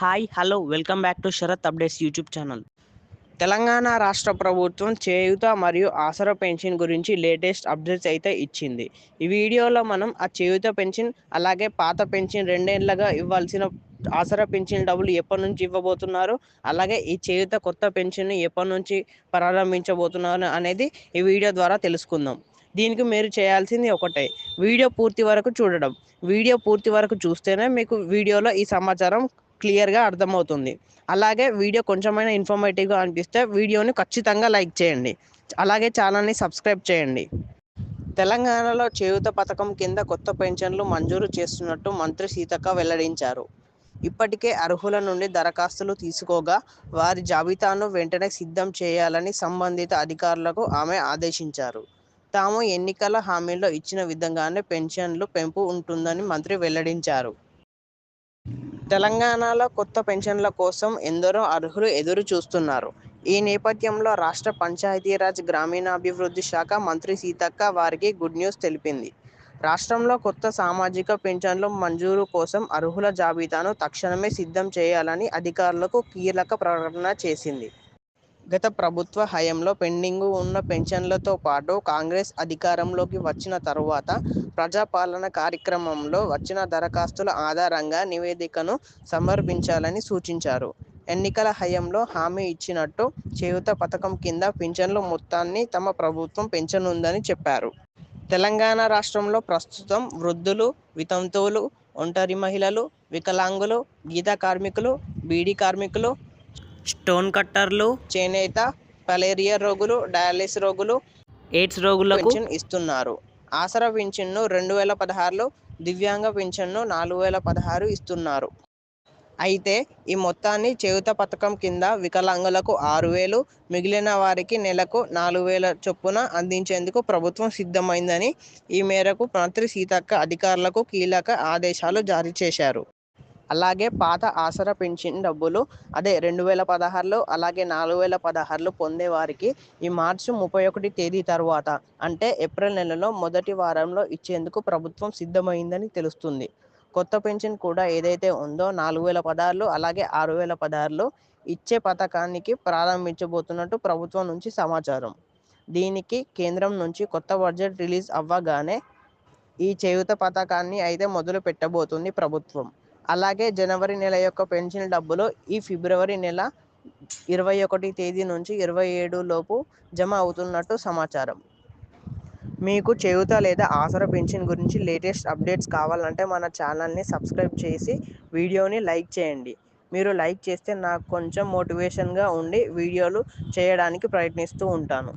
Hi hello welcome back to Sharath updates YouTube channel Telangana రాష్ట్ర ప్రభుత్వం చేయూత మరియు Aasara pension గురించి లేటెస్ట్ అప్డేట్స్ అయితే ఇచ్చింది. ఈ వీడియోలో మనం ఆ చేయూత పెన్షన్ అలాగే పాత పెన్షన్ రెండేళ్ళుగా ఇవ్వాల్సిన ఆసరా పెన్షన్ డబ్బులు ఎప్పటి నుంచి ఇవ్వబోతున్నారు అలాగే ఈ చేయూత కొత్త పెన్షన్ ఎప్పటి నుంచి ప్రారంభించబోతున్నారు అనేది ఈ వీడియో ద్వారా తెలుసుకుందాం. దీనికి మీరు చేయాల్సింది ఒకటే వీడియో పూర్తి వరకు చూడడం. వీడియో పూర్తి వరకు చూస్తేనే మీకు వీడియోలో ఈ సమాచారం క్లియర్గా అర్థమవుతుంది. అలాగే వీడియో కొంచెమైనా ఇన్ఫర్మేటివ్గా అనిపిస్తే వీడియోని ఖచ్చితంగా లైక్ చేయండి. అలాగే ఛానల్ని సబ్స్క్రైబ్ చేయండి. తెలంగాణలో చేయూత పథకం కింద కొత్త పెన్షన్లు మంజూరు చేస్తున్నట్టు మంత్రి సీతక్క వెల్లడించారు. ఇప్పటికే అర్హుల నుండి దరఖాస్తులు తీసుకోగా వారి జాబితాను వెంటనే సిద్ధం చేయాలని సంబంధిత అధికారులకు ఆమె ఆదేశించారు. తాము ఎన్నికల హామీలో ఇచ్చిన విధంగానే పెన్షన్లు పెంపు ఉంటుందని మంత్రి వెల్లడించారు. తెలంగాణలో కొత్త పెన్షన్ల కోసం ఎందరో అర్హులు ఎదురు చూస్తున్నారు. ఈ నేపథ్యంలో రాష్ట్ర పంచాయతీరాజ్ గ్రామీణాభివృద్ధి శాఖ మంత్రి సీతక్క వారికి గుడ్ న్యూస్ తెలిపింది. రాష్ట్రంలో కొత్త సామాజిక పెన్షన్ల మంజూరు కోసం అర్హుల జాబితాను తక్షణమే సిద్ధం చేయాలని అధికారులకు కీలక ప్రకటన చేసింది. గత ప్రభుత్వ హయంలో పెండింగ్ ఉన్న పెన్షన్లతో పాటు కాంగ్రెస్ అధికారంలోకి వచ్చిన తరువాత ప్రజాపాలన కార్యక్రమంలో వచ్చిన దరఖాస్తుల ఆధారంగా నివేదికను సమర్పించాలని సూచించారు. ఎన్నికల హయంలో హామీ ఇచ్చినట్టు చేయుత పథకం కింద పింఛన్ల మొత్తాన్ని తమ ప్రభుత్వం పెంచనుందని చెప్పారు. తెలంగాణ రాష్ట్రంలో ప్రస్తుతం వృద్ధులు వితంతువులు ఒంటరి మహిళలు వికలాంగులు గీత కార్మికులు బీడీ కార్మికులు స్టోన్ కట్టర్లు చేనేత పలేరియా రోగులు డయాలిసిస్ రోగులు ఎయిడ్స్ రోగులకు పెన్షన్ ఇస్తున్నారు. ఆసరా పింఛన్ను రెండు వేల పదహారులో దివ్యాంగ పింఛన్ను నాలుగు వేల పదహారు ఇస్తున్నారు. అయితే ఈ మొత్తాన్ని చేయుత పథకం కింద వికలాంగులకు ఆరు వేలు మిగిలిన వారికి నెలకు నాలుగు వేల చొప్పున అందించేందుకు ప్రభుత్వం సిద్ధమైందని ఈ మేరకు మంత్రి సీతక్క అధికారులకు కీలక ఆదేశాలు జారీ చేశారు. అలాగే పాత ఆసరా పెన్షన్ డబ్బులు అదే రెండు వేల పదహారులో అలాగే నాలుగు వేల పదహారులో పొందే వారికి ఈ మార్చి ముప్పై ఒకటి తేదీ తర్వాత అంటే ఏప్రిల్ నెలలో మొదటి వారంలో ఇచ్చేందుకు ప్రభుత్వం సిద్ధమైందని తెలుస్తుంది. కొత్త పెన్షన్ కూడా ఏదైతే ఉందో నాలుగు వేల పదహారులు అలాగే ఆరు వేల పదహారులు ఇచ్చే పథకానికి ప్రారంభించబోతున్నట్టు ప్రభుత్వం నుంచి సమాచారం. దీనికి కేంద్రం నుంచి కొత్త బడ్జెట్ రిలీజ్ అవ్వగానే ఈ చేయుత పథకాన్ని అయితే మొదలు పెట్టబోతుంది ప్రభుత్వం. అలాగే జనవరి నెల యొక్క పెన్షన్ డబ్బులు ఈ ఫిబ్రవరి నెల ఇరవై ఒకటి తేదీ నుంచి ఇరవై ఏడు లోపు జమ అవుతున్నట్టు సమాచారం. మీకు చేయుత లేదా ఆసర పెన్షన్ గురించి లేటెస్ట్ అప్డేట్స్ కావాలంటే మన ఛానల్ని సబ్స్క్రైబ్ చేసి వీడియోని లైక్ చేయండి. మీరు లైక్ చేస్తే నాకు కొంచెం మోటివేషన్గా ఉండి వీడియోలు చేయడానికి ప్రయత్నిస్తూ ఉంటాను.